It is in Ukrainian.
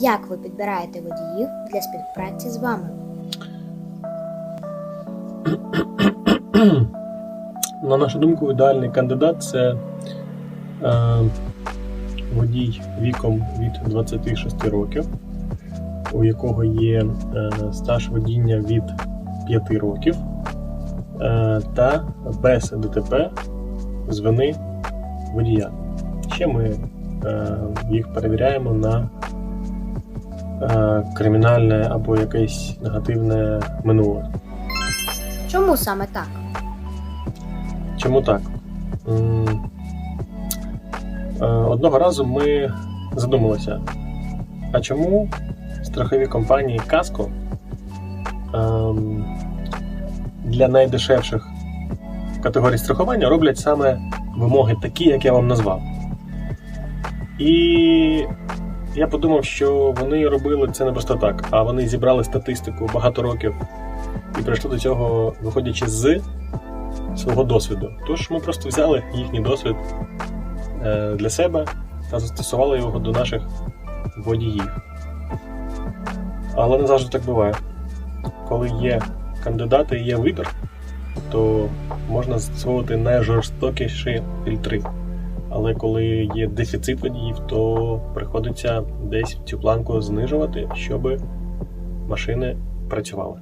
Як ви підбираєте водіїв для співпраці з вами? На нашу думку, ідеальний кандидат це е, водій віком від 26 років, у якого є е, стаж водіння від 5 років е, та без ДТП з вини водія. Ще ми е, їх перевіряємо на кримінальне або якесь негативне минуле. Чому саме так? Чому так? Е, Одного разу ми задумалися, а чому страхові компанії Каско ем, для найдешевших категорій страхування роблять саме вимоги такі, як я вам назвав. І я подумав, що вони робили це не просто так, а вони зібрали статистику багато років і прийшли до цього, виходячи з свого досвіду. Тож ми просто взяли їхній досвід е, для себе та застосували його до наших водіїв. Але не завжди так буває. Коли є кандидати і є вибір, то можна застосовувати найжорстокіші фільтри. Але коли є дефіцит водіїв, то приходиться десь цю планку знижувати, щоб машини працювали.